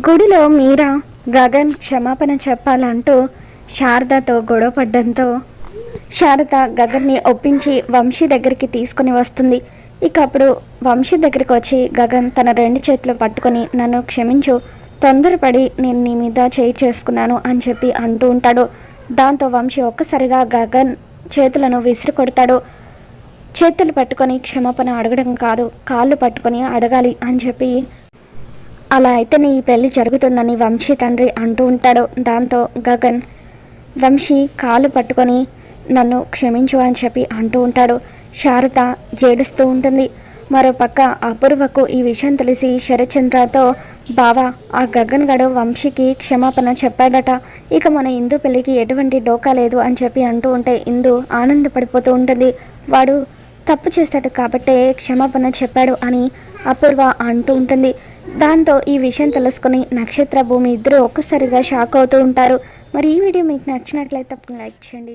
గుడిలో మీరా? గగన్ క్షమాపణ చెప్పాలంటూ శారదతో గొడవపడ్డంతో శారద గగన్ని ఒప్పించి వంశీ దగ్గరికి తీసుకుని వస్తుంది. ఇక అప్పుడు వంశీ దగ్గరికి వచ్చి గగన్ తన రెండు చేతులు పట్టుకొని నన్ను క్షమించు. తొందరపడి నేను నీ మీద చేయి చేసుకున్నాను అని చెప్పి అంటూ ఉంటాడు. దాంతో వంశీ ఒక్కసారిగా గగన్ చేతులను విసిరి కొడతాడు. చేతులు పట్టుకొని క్షమాపణ అడగడం కాదు కాళ్ళు పట్టుకొని అడగాలి అని చెప్పి అలా అయితేనే ఈ పెళ్ళి జరుగుతుందని వంశీ తండ్రి అంటూ ఉంటాడు. దాంతో గగన్ వంశీ కాలు పట్టుకొని నన్ను క్షమించు అని చెప్పి అంటూ ఉంటాడు. శారద ఏడుస్తూ ఉంటుంది. మరోపక్క అపూర్వకు ఈ విషయం తెలిసి శరత్చంద్రతో బావా ఆ గగన్ గడు వంశీకి క్షమాపణ చెప్పాడట. ఇక మన ఇందు పెళ్ళికి ఎటువంటి డోకా లేదు అని చెప్పి అంటూ ఉంటే ఇందు ఆనందపడిపోతూ ఉంటుంది. వాడు తప్పు చేశాడు కాబట్టే క్షమాపణ చెప్పాడు అని అపూర్వ అంటూ ఉంటుంది. దాంతో ఈ విషయం తెలుసుకుని నక్షత్ర భూమి ఇద్దరు ఒక్కసారిగా షాక్ అవుతూ ఉంటారు. మరి ఈ వీడియో మీకు నచ్చినట్లయితే తప్పకుండా లైక్ చేయండి.